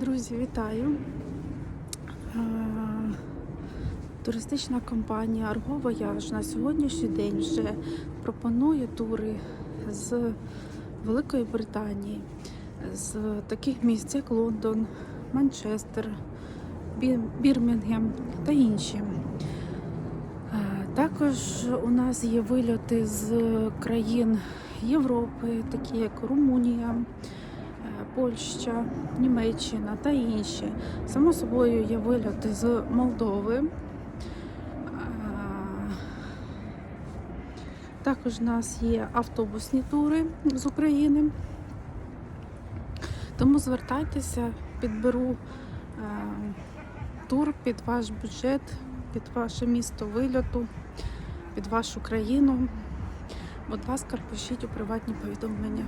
Друзі, вітаю! Е, Туристична компанія Argo Voyage на сьогоднішній день вже пропонує тури з Великої Британії, з таких місць, як Лондон, Манчестер, Бірмінгем та інші. Е, Також у нас є вильоти з країн Європи, такі як Румунія, Польща, Німеччина та інші. Само собою є вильоти з Молдови. Також у нас є автобусні тури з України. Тому звертайтеся, підберу е, тур під ваш бюджет, під ваше місто вильоту, під вашу країну. Будь ласка, пишіть у приватні повідомлення.